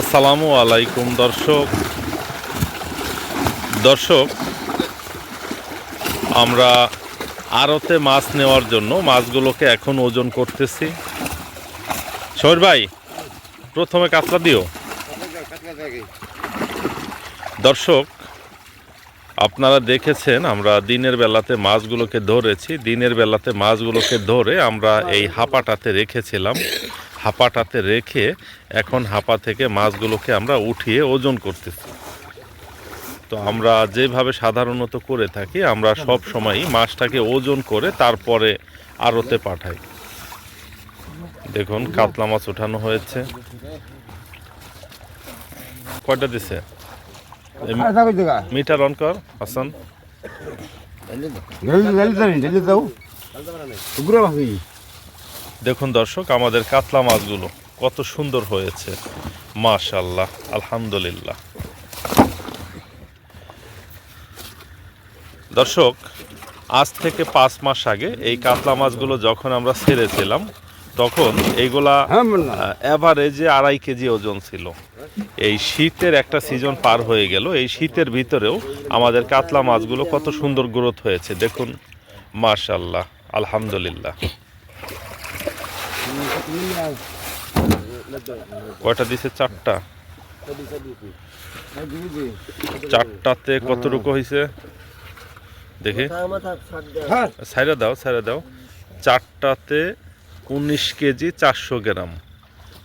আসসালামু আলাইকুম, দর্শক। দর্শক, আমরা আড়তে মাছ নেওয়ার জন্য মাছগুলোকে এখন ওজন করতেছি। শহর ভাই, প্রথমে কাতলা দিও। দর্শক, আপনারা দেখেছেন, আমরা দিনের বেলাতে মাছগুলোকে ধরেছি। দিনের বেলাতে মাছগুলোকে ধরে আমরা এই হাঁপাটাতে রেখেছিলাম। হাপাটাতে রেখে এখন হাঁপা থেকে মাছগুলোকে আমরা উঠিয়ে ওজন করতেছি তো আমরা যেভাবে সাধারণত করে থাকি আমরা সব সময় মাছটাকে ওজন করে তারপরে আড়তে পাঠাই দেখুন কাতলা মাছ ওঠানো হয়েছে কয়টা দিছে মিটার অন কর হাসান দেখুন দর্শক আমাদের কাতলা মাছগুলো কত সুন্দর হয়েছে। মাশাল্লাহ আলহামদুলিল্লাহ। দর্শক আজ থেকে পাঁচ মাস আগে এই কাতলা মাছগুলো যখন আমরা ছেড়েছিলাম তখন এইগুলা অ্যাভারেজে আড়াই কেজি ওজন ছিল। এই শীতের একটা সিজন পার হয়ে গেল। এই শীতের ভিতরেও আমাদের কাতলা মাছগুলো কত সুন্দর গ্রোথ হয়েছে। দেখুন মাশাল্লাহ আলহামদুলিল্লাহ। কয়টা দিছে? চারটা। চারটাতে কতটুকু হয়েছে দেখি। সাইরা দাও সাইরা দাও। চারটাতে উনিশ কেজি চারশো গ্রাম।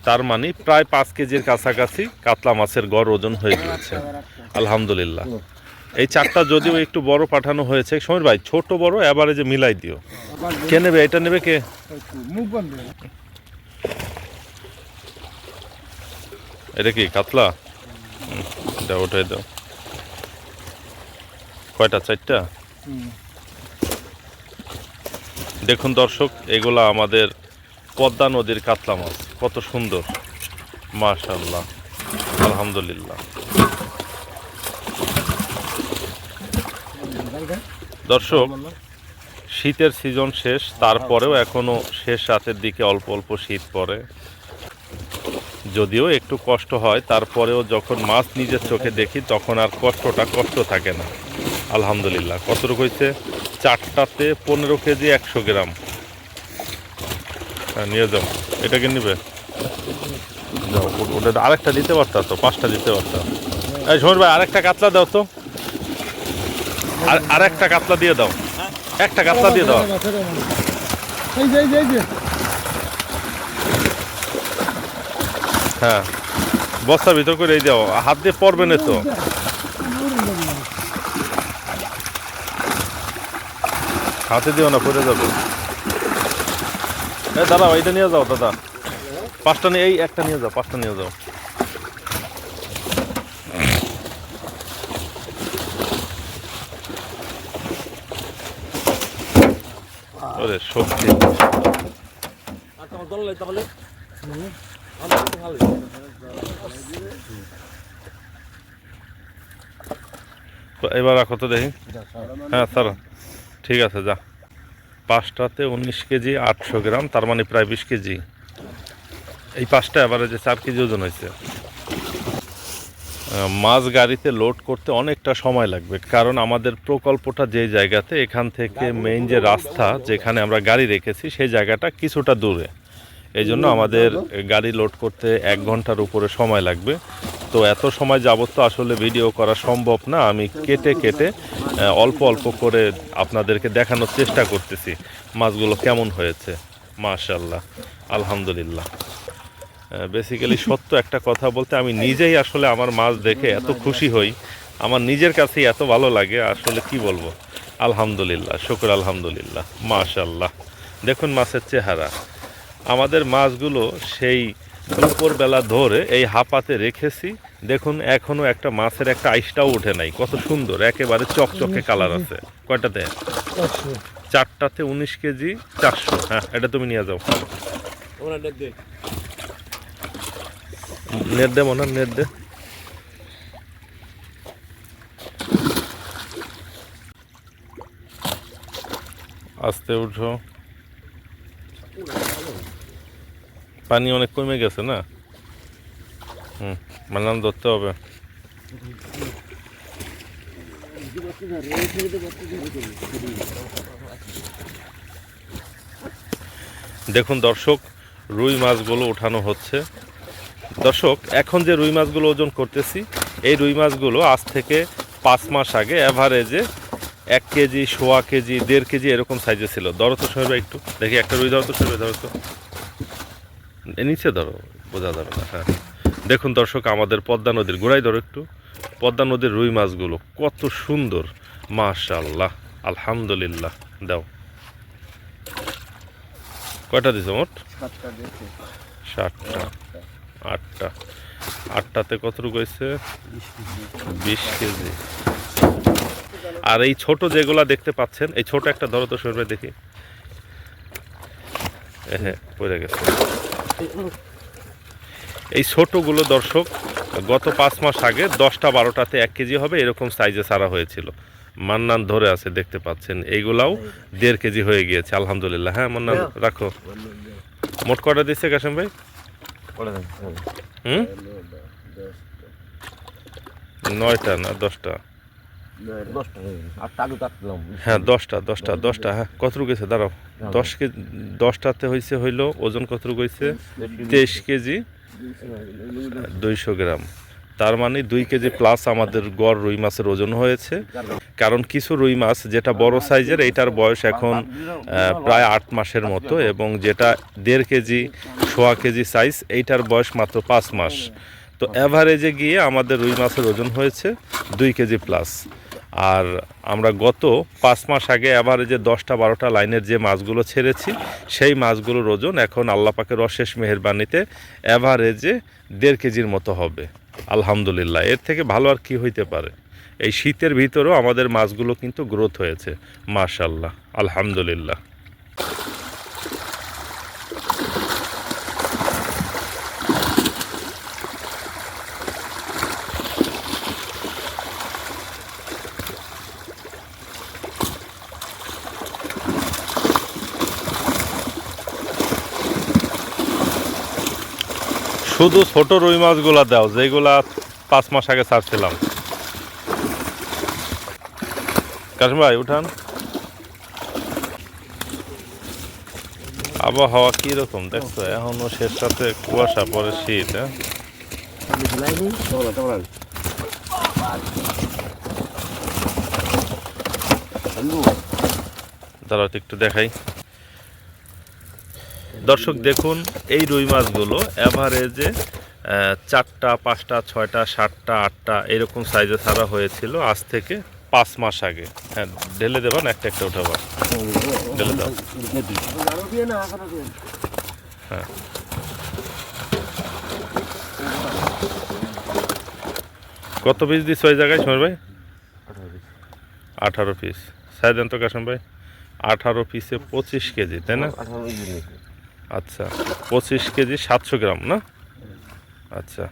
তার মানে প্রায় পাঁচ কেজির কাছাকাছি কাতলা মাছের গড় ওজন হয়ে গিয়েছে। আলহামদুলিল্লাহ। এই চারটা যদিও একটু বড় পাঠানো হয়েছে। সমীর ভাই, ছোট বড় এবারে যে মিলাই দিও। কে নেবে? এটা নেবে কে? এটা কি কাতলা? এটা ওটাই দাও। কয়টা চারটা? দেখুন দর্শক এগুলা আমাদের পদ্মা নদীর কাতলা মাছ। কত সুন্দর। মাশাল্লাহ আলহামদুলিল্লাহ। দর্শক শীতের সিজন শেষ তারপরেও এখনও শেষ রাতের দিকে অল্প অল্প শীত পড়ে। যদিও একটু কষ্ট হয়, তারপরেও যখন মাছ নিজের চোখে দেখি, তখন আর কষ্টটা কষ্ট থাকে না। আলহামদুলিল্লাহ, কতটুকু হয়েছে? চারটাতে পনেরো কেজি একশো গ্রাম। হ্যাঁ নিয়ে যাও। এটাকে নিবে? যাও, ওটা আরেকটা দিতে পারতা তো, পাঁচটা দিতে পারতাম এই সমর ভাই, আরেকটা কাতলা দাও তো। আর আরেকটা কাতলা দিয়ে দাও। একটা কাতলা দিয়ে দাও। হ্যাঁ। বস্তার ভিতর করে এই দাও। হাত দিয়ে পড়বে না তো। হাতে দিও না পড়ে যাবে। এ, দাদা, এইটা নিয়ে যাও, দাদা। পাঁচটা নিয়ে, এই একটা নিয়ে যাও, পাঁচটা নিয়ে যাও। ওরে, সত্যি। এবার রাখো তো দেখি। হ্যাঁ স্যার ঠিক আছে, যা। পাঁচটাতে উনিশ কেজি, আটশো গ্রাম, তার মানে প্রায় বিশ কেজি। এই পাঁচটা এবারে যে চার কেজি ওজন হয়েছে। মাছ গাড়িতে লোড করতে অনেকটা সময় লাগবে, কারণ আমাদের প্রকল্পটা যে জায়গাতে, এখান থেকে মেইন যে রাস্তা যেখানে আমরা গাড়ি রেখেছি, সেই জায়গাটা কিছুটা দূরে। এই জন্য আমাদের গাড়ি লোড করতে এক ঘণ্টার উপরে সময় লাগবে। তো এত সময় যাবত তো আসলে ভিডিও করা সম্ভব না। আমি কেটে কেটে অল্প অল্প করে আপনাদেরকে দেখানোর চেষ্টা করতেছি মাছগুলো কেমন হয়েছে। মাশাল্লাহ আলহামদুলিল্লাহ। বেসিক্যালি সত্য একটা কথা বলতে আমি নিজেই আসলে আমার মাছ দেখে এত খুশি হই। আমার নিজের কাছেই এত ভালো লাগে আসলে কি বলব? আলহামদুলিল্লাহ শুক্র আলহামদুলিল্লাহ মাশাল্লাহ দেখুন মাছের চেহারা। আমাদের মাছগুলো সেই দুপুরবেলা ধরে এই হাপাতে রেখেছি। দেখুন এখনও একটা মাছের একটা আইসটাও ওঠে নাই। কত সুন্দর একেবারে চকচকে কালার আছে। কয়টাতে? চারটাতে উনিশ কেজি চারশো। হ্যাঁ এটা তুমি নিয়ে যাও। নেট দে মনে নেট দে। আস্তে উঠো। পানি অনেক কমে গেছে না? হুম মানলাম ধরতে হবে। দেখুন দর্শক, রুই মাছগুলো ওঠানো হচ্ছে। দর্শক, এখন যে রুই মাছগুলো ওজন করতেছি, এই রুই মাছগুলো আজ থেকে পাঁচ মাস আগে অ্যাভারেজে এক কেজি, সোয়া কেজি, দেড় কেজি এরকম সাইজে ছিল। ধরো তো একটু, দেখি একটা রুই ধরো তো শরীর ধরো তো। নিচে ধরো বোঝা যাবে না হ্যাঁ। দেখুন দর্শক আমাদের পদ্মা নদীর গোড়ায় ধরো একটু। পদ্মা নদীর রুই মাছগুলো কত সুন্দর মাশাল্লাহ আলহামদুলিল্লাহ দাও। কয়টা দিছো মোট? সাতটা ষাটটা আটটা। আটটাতে কতটুকু হয়েছে? বিশ কেজি। আর এই ছোট যেগুলা দেখতে পাচ্ছেন এই ছোট একটা ধরো তো সরবে দেখি। হ্যাঁ পড়ে গেছে। এই ছোটগুলো দর্শক গত পাঁচ মাস আগে দশটা বারোটাতে এক কেজি হবে এরকম সাইজে সারা হয়েছিল। মান্নান ধরে আছে দেখতে পাচ্ছেন। এইগুলাও দেড় কেজি হয়ে গিয়েছে আলহামদুলিল্লাহ। হ্যাঁ মান্নান রাখো। মোট কটা দিচ্ছে কাশেম ভাই? হুম? নয়টা না দশটা দশটা আটটা আগে কাটলাম হ্যাঁ। দশটা। দশটা দশটা হ্যাঁ কতটুকু গেছে দাঁড়াও। দশ কেজি দশটাতে হয়েছে হইল ওজন কতটুকু হয়েছে? তেইশ কেজি। দুইশো গ্রাম। তার মানে দুই কেজি প্লাস আমাদের গড় রুই মাছের ওজন হয়েছে। কারণ কিছু রুই মাছ যেটা বড় সাইজের এইটার বয়স এখন প্রায় আট মাসের মতো এবং যেটা দেড় কেজি সোয়া কেজি সাইজ এইটার বয়স মাত্র পাঁচ মাস। তো অ্যাভারেজে গিয়ে আমাদের রুই মাছের ওজন হয়েছে দুই কেজি প্লাস আর আমরা গত পাঁচ মাস আগে অ্যাভারেজে দশটা, বারোটা লাইনের যে মাছগুলো ছেড়েছি, সেই মাছগুলোর ওজন এখন আল্লাপাকের অশেষ মেহরবানিতে অ্যাভারেজে দেড় কেজির মতো হবে। আলহামদুলিল্লাহ। এর থেকে ভালো আর কি হইতে পারে? এই শীতের ভিতরেও আমাদের মাছগুলো কিন্তু গ্রোথ হয়েছে। মাশাল্লাহ আলহামদুলিল্লাহ। শুধু ছোট রুই মাছগুলা দাও, যেগুলা পাঁচ মাস আগে ছাড়ছিলাম। কাশিম ভাই, উঠান। আবহাওয়া কি রকম দেখছ? এখনও শেষ সাথে কুয়াশা, পরে শীত হ্যাঁ? দাঁড়াও, একটু দেখাই। দর্শক, দেখুন এই রুই মাছগুলো অ্যাভারেজে চারটা, পাঁচটা, ছয়টা, সাতটা, আটটা এরকম সাইজে ছাড়া হয়েছিল আজ থেকে পাঁচ মাস আগে। হ্যাঁ ঢেলে দেবেন, একটা একটা উঠাবা। ঢেলে দাও। হ্যাঁ। কত পিস দিস ওই জায়গায়, সমর ভাই? আঠারো পিস সাই দেন তো কাসম ভাই? আঠারো পিসে পঁচিশ কেজি, তাই না? আচ্ছা পঁচিশ কেজি সাতশো গ্রাম না? আচ্ছা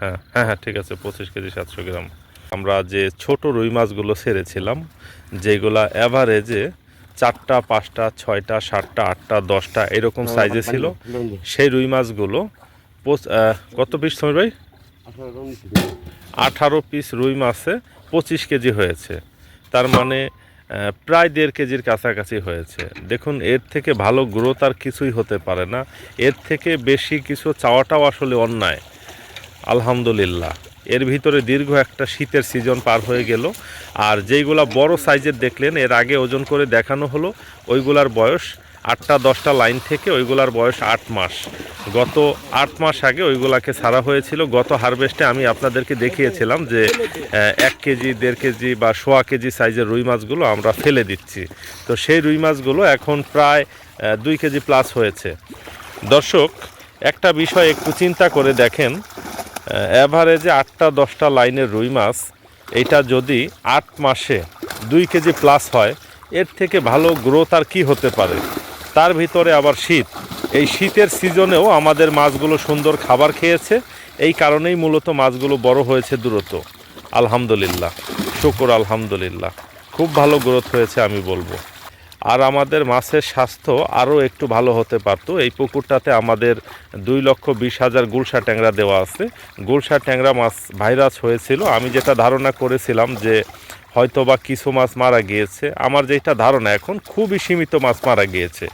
হ্যাঁ হ্যাঁ হ্যাঁ ঠিক আছে পঁচিশ কেজি সাতশো গ্রাম। আমরা যে ছোট রুই মাছগুলো ছেড়েছিলাম যেগুলা অ্যাভারেজে চারটা পাঁচটা ছয়টা সাতটা আটটা দশটা এরকম সাইজে ছিল সেই রুই মাছগুলো কত পিস সমীর ভাই? আঠারো পিস রুই মাছে পঁচিশ কেজি হয়েছে। তার মানে প্রায় দেড় কেজির কাছাকাছি হয়েছে। দেখুন, এর থেকে ভালো গ্রোথ আর কিছুই হতে পারে না। এর থেকে বেশি কিছু চাওয়াটাও আসলে অন্যায়। আলহামদুলিল্লাহ। এর ভিতরে দীর্ঘ একটা শীতের সিজন পার হয়ে গেল। আর যেইগুলা বড় সাইজের দেখলেন, এর আগে ওজন করে দেখানো হলো, ওইগুলার বয়স আটটা, দশটা লাইন থেকে ওইগুলার বয়স আট মাস। গত আট মাস আগে ওইগুলাকে ছাড়া হয়েছিল। গত হারভেস্টে আমি আপনাদেরকে দেখিয়েছিলাম যে এক কেজি, দেড় কেজি বা সোয়া কেজি সাইজের রুই মাছগুলো আমরা ফেলে দিচ্ছি। তো সেই রুই মাছগুলো এখন প্রায় দুই কেজি প্লাস হয়েছে। দর্শক, একটা বিষয় একটু চিন্তা করে দেখেন। অ্যাভারেজে আটটা, দশটা লাইনের রুই মাছ, এইটা যদি আট মাসে দুই কেজি প্লাস হয়, এর থেকে ভালো গ্রোথ আর কি হতে পারে? তার ভিতরে আবার শীত। এই শীতের সিজনেও আমাদের মাছগুলো সুন্দর খাবার খেয়েছে। এই কারণেই মূলত মাছগুলো বড় হয়েছে দ্রুত। আলহামদুলিল্লাহ। শুকর আলহামদুলিল্লাহ। খুব ভালো গ্রোথ হয়েছে আমি বলব। আর আমাদের মাছের স্বাস্থ্য আরও একটু ভালো হতে পারতো। এই পুকুরটাতে আমাদের দুই লক্ষ বিশ হাজার গুলশা ট্যাংরা দেওয়া আছে। গুলশা ট্যাংরা মাছ ভাইরাস হয়েছিল। আমি যেটা ধারণা করেছিলাম যে হয়তো বা কিছু মাছ মারা গিয়েছে। আমার যেটা ধারণা এখন, খুবই সীমিত মাছ মারা গিয়েছে।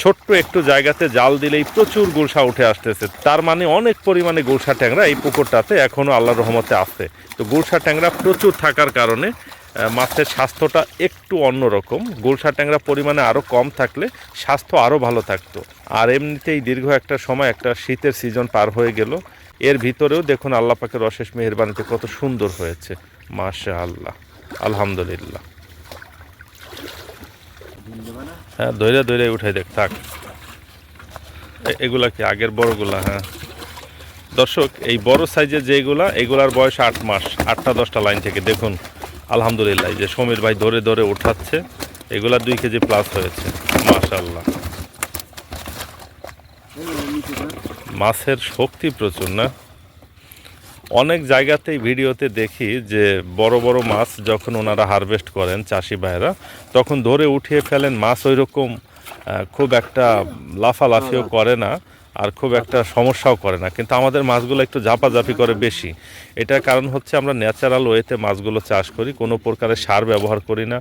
ছোট্ট একটু জায়গাতে জাল দিলেই প্রচুর গুলশা উঠে আসতেছে। তার মানে অনেক পরিমাণে গুলশা ট্যাংরা এই পুকুরটাতে এখনও আল্লাহ রহমতে আছে। তো গুলশা ট্যাংরা প্রচুর থাকার কারণে মাছের স্বাস্থ্যটা একটু অন্যরকম। গুলশা ট্যাংরা পরিমাণে আরও কম থাকলে স্বাস্থ্য আরও ভালো থাকতো। আর এমনিতেই দীর্ঘ একটা সময় একটা শীতের সিজন পার হয়ে গেল। এর ভিতরেও দেখুন আল্লাহ পাকের অশেষ মেহেরবানিতে কত সুন্দর হয়েছে। মাশা আল্লাহ আলহামদুলিল্লাহ। হ্যাঁ ধৈরে ধৈরে উঠাই দেখ, থাক। এগুলা কি আগের বড়গুলা? হ্যাঁ। দর্শক, এই বড় সাইজের যেগুলা, এগুলার বয়স আট মাস, আটটা, দশটা লাইন থেকে। দেখুন, আলহামদুলিল্লাহ যে সমীর ভাই ধরে ধরে উঠাচ্ছে, এগুলা দুই কেজি প্লাস হয়েছে মাশাল্লাহ মাছের শক্তি প্রচুর না? অনেক জায়গাতেই ভিডিওতে দেখি যে বড় বড় মাছ যখন ওনারা হারভেস্ট করেন চাষি ভাইরা তখন ধরে উঠিয়ে ফেলেন মাছ ওই রকম খুব একটা লাফালাফিও করে না। আর খুব একটা সমস্যাও করে না। কিন্তু আমাদের মাছগুলো একটু ঝাপাঝাপি করে বেশি। এটার কারণ হচ্ছে আমরা ন্যাচারাল ওয়েতে মাছগুলো চাষ করি কোনো প্রকারের সার ব্যবহার করি না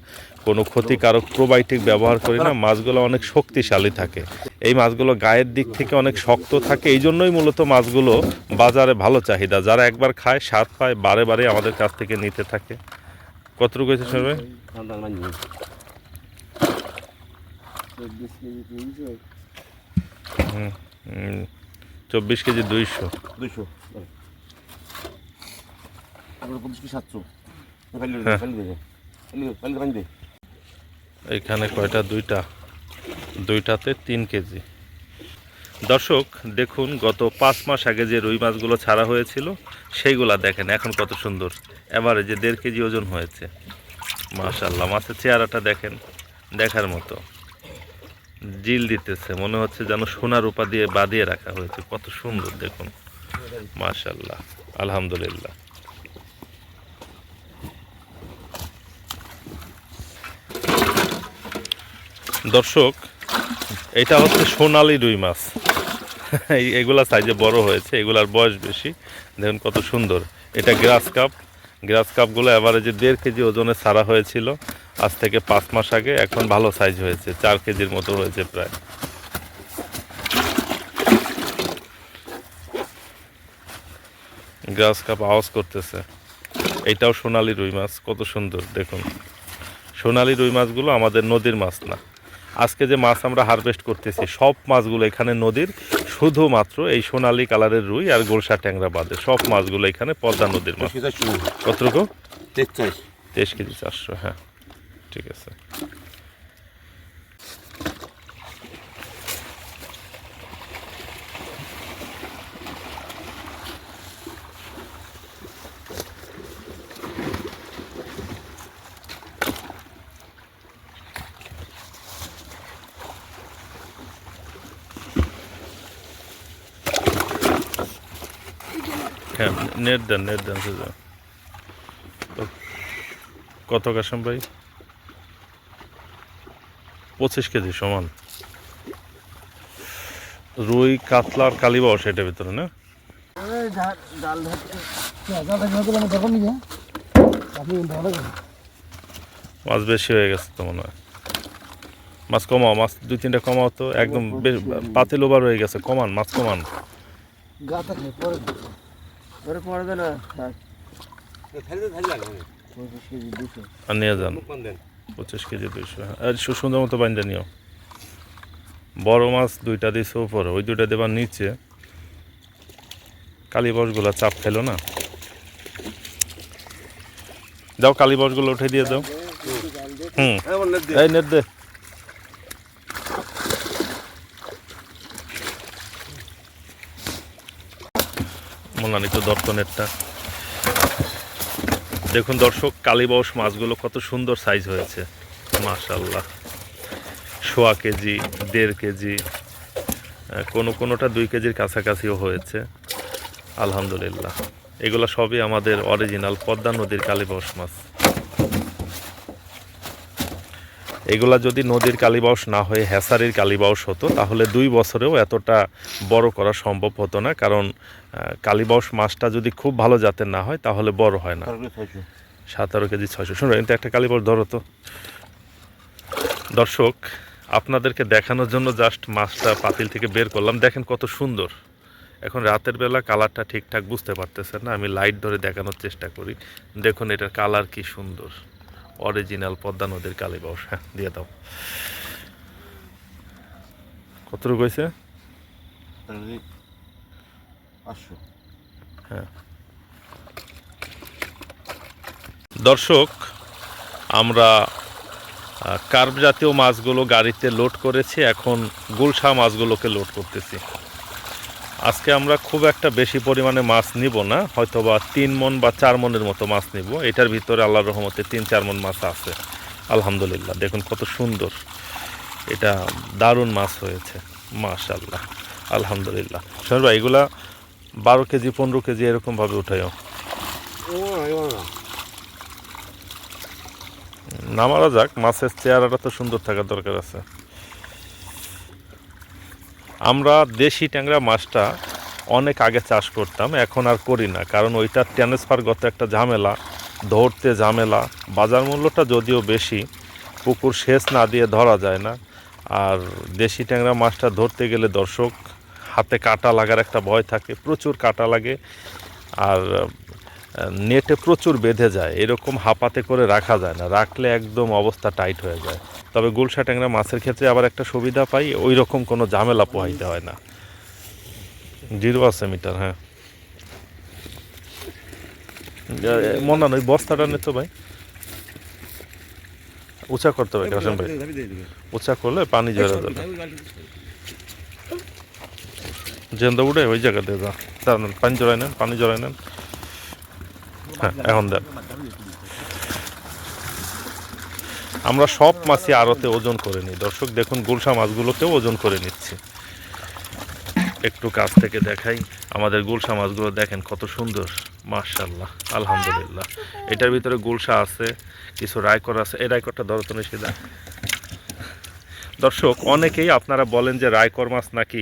কোনো ক্ষতিকারক প্রোবায়োটিক ব্যবহার করি না মাছগুলো অনেক শক্তিশালী থাকে। এই মাছগুলো গায়ের দিক থেকে অনেক শক্ত থাকে এই জন্যই মূলত মাছগুলো বাজারে ভালো চাহিদা। যারা একবার খায় স্বাদ পায় বারে বারে আমাদের কাছ থেকে নিতে থাকে। কতটুকু হয়েছে ঠান্ডা মানি চব্বিশ কেজি দুইশো। দুইশো সাতশো। দে হ্যাঁ। এখানে কয়টা? দুইটা। দুইটাতে তিন কেজি। দর্শক দেখুন গত পাঁচ মাস আগে যে রুই মাছগুলো ছাড়া হয়েছিল সেইগুলা দেখেন এখন কত সুন্দর। এবারে যে দেড় কেজি ওজন হয়েছে। মাশাল্লাহ মাছের চেহারাটা দেখেন দেখার মতো। জিল দিতেছে। মনে হচ্ছে যেন সোনা রূপা দিয়ে বাঁধিয়ে রাখা হয়েছে। কত সুন্দর, দেখুন। মাশাল্লাহ আলহামদুলিল্লাহ। দর্শক, এটা হচ্ছে সোনালি রুই মাছ। এগুলা সাইজে বড় হয়েছে, এগুলার বয়স বেশি। দেখুন কত সুন্দর। এটা গ্রাস কাপ। গ্রাস কাপগুলো অ্যাভারেজে দেড় কেজি ওজনে ছাড়া হয়েছিল। আজ থেকে পাঁচ মাস আগে, এখন ভালো সাইজ হয়েছে, চার কেজির মতো হয়েছে প্রায়। গ্রাস কাপ আওয়াজ করতেছে। এইটাও সোনালি রুই মাছ, কত সুন্দর, দেখুন। সোনালি রুই মাছগুলো আমাদের নদীর মাছ না। আজকে যে মাছ আমরা হারভেস্ট করতেছি সব মাছগুলো এখানে নদীর শুধুমাত্র এই সোনালি কালারের রুই আর গোলসা ট্যাংরা বাদে সব মাছগুলো এখানে পদ্মা নদীর মাছ। কতটুকু? তেত্রিশ তেইশ কেজি চারশো হ্যাঁ ঠিক আছে। নেট দেন নেট দেন সোজা। কত কাশম ভাই? পঁচিশ কেজি সমান। রুই কাতলা আর কালিবাও সেটার ভিতরে না? মাছ বেশি হয়ে গেছে তো মনে হয়। মাছ কমাও মাছ দুই তিনটা কমাও তো একদম পাতিল ওভার হয়ে গেছে কমান মাছ কমান। আর নিয়ে যান। পঁচিশ কেজি দুইশো আর সু- সুন্দর মতো বাইন্দা নিও। বড় মাছ দুইটা দিছে উপরে ওই দুইটা দেবার নিচে। কালীবসগুলো চাপ খেলো না। যাও কালীবসগুলো উঠে দিয়ে দাও। হুম। হ্যাঁ এই নেট দে। তো দত্ত নেটটা দেখুন দর্শক, কালীবাউস মাছগুলো কত সুন্দর সাইজ হয়েছে। মাশাল্লাহ সোয়া কেজি, দেড় কেজি কোনো কোনোটা দুই কেজির কাছাকাছিও হয়েছে। আলহামদুলিল্লাহ। এগুলো সবই আমাদের অরিজিনাল পদ্মা নদীর কালীবাউস মাছ। এগুলা যদি নদীর কালীবাউস না হয়ে হ্যাসারির কালীবাউস হতো তাহলে দুই বছরেও এতটা বড় করা সম্ভব হতো না। কারণ আহ, কালীবাউস মাছটা যদি খুব ভালো জাতের না হয় তাহলে বড় হয় না। সাতারো কেজি ছয়শো। শুনবেন কিন্তু একটা কালীবাউস ধরো তো। দর্শক আপনাদেরকে দেখানোর জন্য জাস্ট মাছটা পাতিল থেকে বের করলাম। দেখেন কত সুন্দর। এখন রাতের বেলা কালারটা ঠিকঠাক বুঝতে পারতেছেন না। আমি লাইট ধরে দেখানোর চেষ্টা করি। দেখুন এটার কালার কি সুন্দর। অরিজিনাল পদ্মা নদীর কালীবাউস হ্যাঁ দিয়ে দাও। কতটুকু হয়েছে? তাহলে দর্শক আমরা কার্প জাতীয় মাছগুলো গাড়িতে লোড করেছি এখন গুলশা মাছগুলোকে লোড করতেছি। আজকে আমরা খুব একটা বেশি পরিমাণে মাছ নিব না, হয়তোবা তিন মন বা চার মনের মতো মাছ নিব। এটার ভিতরে আল্লাহর রহমতে তিন চার মন মাছ আছে, আলহামদুলিল্লাহ। দেখুন কত সুন্দর। এটা দারুণ মাছ হয়েছে মাশাল্লাহ আলহামদুলিল্লাহ। শোন ভাই, এগুলা বারো কেজি, পনেরো কেজি এরকমভাবে উঠাইও নামারা যাক, মাছের চেহারাটা তো সুন্দর থাকার দরকার আছে। আমরা দেশি ট্যাংরা মাছটা অনেক আগে চাষ করতাম, এখন আর করি না। কারণ ওইটার ট্রান্সফারগত একটা ঝামেলা, ধরতে ঝামেলা। বাজার মূল্যটা যদিও বেশি, পুকুর সেচ না দিয়ে ধরা যায় না। আর দেশি ট্যাংরা মাছটা ধরতে গেলে দর্শক, হাতে কাটা লাগার একটা ভয় থাকে, প্রচুর কাটা লাগে। আর নেটে প্রচুর বেঁধে যায়, এরকম হাপাতে করে রাখা যায় না। রাখলে একদম অবস্থা টাইট হয়ে যায়। তবে গুলশা ট্যাংরা মাছের ক্ষেত্রে আবার একটা সুবিধা পাই ওই রকম কোনো ঝামেলা পোহাইতে হয় না। জিরো আছে মিটার হ্যাঁ মনে ওই বস্তাটা নে তো ভাই। উঁচা করতে হবে কাসেম ভাই। উঁচা করলে পানি ঝরে যাবে। জেন্দ উঠে ওই জায়গাতে যা। পানি জড়াই নেন, পানি জড়াই নেন। হ্যাঁ এখন দেন আমরা সব মাছই আড়তে ওজন করে নিই। দর্শক, দেখুন, গুলশা মাছগুলোকেও ওজন করে নিচ্ছি। একটু কাছ থেকে দেখাই। আমাদের গুলশা মাছগুলো দেখেন কত সুন্দর মার্শাল্লাহ আলহামদুলিল্লাহ। এটার ভিতরে গুলশা আছে, কিছু রায়কর আছে। এই রায়করটা ধরো নিষেধা দর্শক, অনেকেই আপনারা বলেন যে রায়কর মাছ নাকি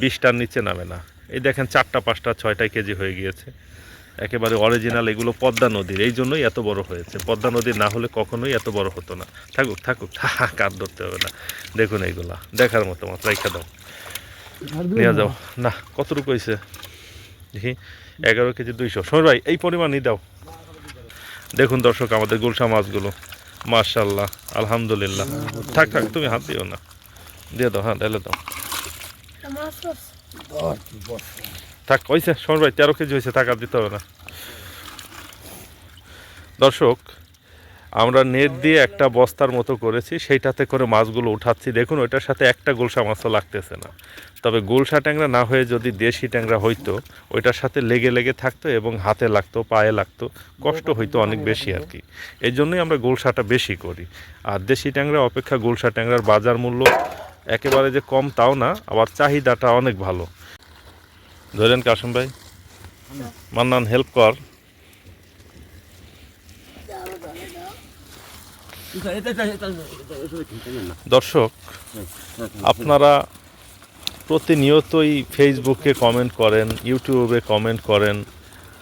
বিশটার নিচে নামে না। এই দেখেন, চারটা, পাঁচটা ছয়টা কেজি হয়ে গিয়েছে। একেবারে অরিজিনাল এগুলো পদ্মা নদীর এই জন্যই এত বড় হয়েছে। পদ্মা নদীর না হলে কখনোই এত বড় হতো না। থাকুক থাকুক কার ধরতে হবে না। দেখুন এইগুলা দেখার মতো মাত্র রেখে দাও। নিয়ে যাও। না কতটুকু হয়েছে? দেখি এগারো কেজি দুইশো। সমর ভাই এই পরিমাণই দাও। দেখুন দর্শক আমাদের গুলশা মাছগুলো। মার্শাল্লাহ আলহামদুলিল্লাহ। থাক থাক তুমি হাত দিও না। দিয়ে দাও হ্যাঁ ঢেলে দাও। থাক হয়েছে সমর ভাই, তেরো কেজি হয়েছে টাকা দিতে হবে না। দর্শক, আমরা নেট দিয়ে একটা বস্তার মতো করেছি, সেইটাতে করে মাছগুলো উঠাচ্ছি। দেখুন, ওইটার সাথে একটা গোলসা মাছও লাগতেছে না। তবে গোলসা ট্যাংরা না হয়ে যদি দেশি ট্যাংরা হইতো, ওইটার সাথে লেগে লেগে থাকতো এবং হাতে লাগতো, পায়ে লাগতো, কষ্ট হইতো অনেক বেশি আর কি। এই জন্যই আমরা গোলসাটা বেশি করি। আর দেশি ট্যাংরা অপেক্ষা গোলসা ট্যাংরার বাজার মূল্য একেবারে যে কম তাও না, আবার চাহিদাটা অনেক ভালো। ধরেন কাসম ভাই। মান্নান হেল্প কর। দর্শক আপনারা প্রতিনিয়তই ফেসবুকে কমেন্ট করেন ইউটিউবে কমেন্ট করেন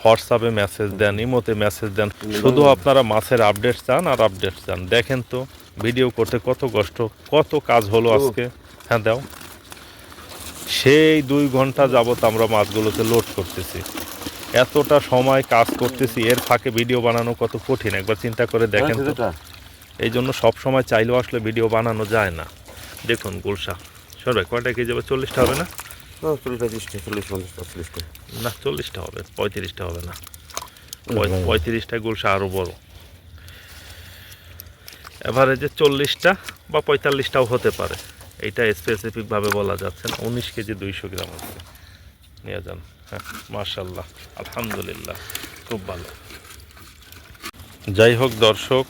হোয়াটসঅ্যাপে মেসেজ দেন ইমোতে মেসেজ দেন। শুধু আপনারা মাছের আপডেট চান আর আপডেট চান। দেখেন তো ভিডিও করতে কত কষ্ট কত কাজ হলো আজকে। হ্যাঁ দাও। সেই দুই ঘণ্টা যাবত আমরা মাছগুলোকে লোড করতেছি। এতটা সময় কাজ করতেছি এর ফাঁকে ভিডিও বানানো কত কঠিন একবার চিন্তা করে দেখেন তো। এই জন্য সব সময় চাইলেও আসলে ভিডিও বানানো যায় না। দেখুন গুলশা সর ভাই কয়টা কেজি যাবে চল্লিশটা হবে না? না চল্লিশটা হবে পঁয়ত্রিশটা হবে না। পঁয়- পঁয়ত্রিশটা গুলশা আরও বড়। এভারেজে চল্লিশটা বা পঁয়তাল্লিশটাও হতে পারে। এইটা স্পেসিফিকভাবে বলা যাচ্ছে না। উনিশ কেজি দুইশো গ্রাম আছে। নিয়ে যান। হ্যাঁ মার্শাল্লাহ আলহামদুলিল্লাহ, খুব ভালো। যাই হোক দর্শক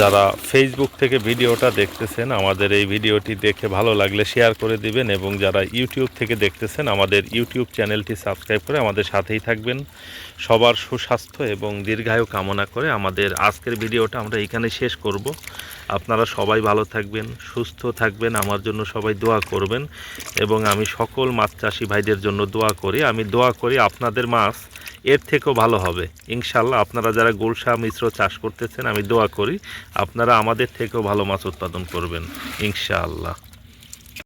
যারা ফেসবুক থেকে ভিডিওটা দেখতেছেন, আমাদের এই ভিডিওটি দেখে ভালো লাগলে শেয়ার করে দিবেন এবং যারা ইউটিউব থেকে দেখতেছেন, আমাদের ইউটিউব চ্যানেলটি সাবস্ক্রাইব করে আমাদের সাথেই থাকবেন। সবার সুস্বাস্থ্য এবং দীর্ঘায়ু কামনা করে আমাদের আজকের ভিডিওটা আমরা এখানে শেষ করব। আপনারা সবাই ভালো থাকবেন, সুস্থ থাকবেন, আমার জন্য সবাই দোয়া করবেন এবং আমি সকল মাছ চাষি ভাইদের জন্য দোয়া করি। আমি দোয়া করি আপনাদের মাছ এর থেকেও ভালো হবে। ইনশাল্লাহ আপনারা যারা গোলসা মিশ্র চাষ করতেছেন, আমি দোয়া করি, আপনারা আমাদের থেকেও ভালো মাছ উৎপাদন করবেন, ইনশাআল্লাহ।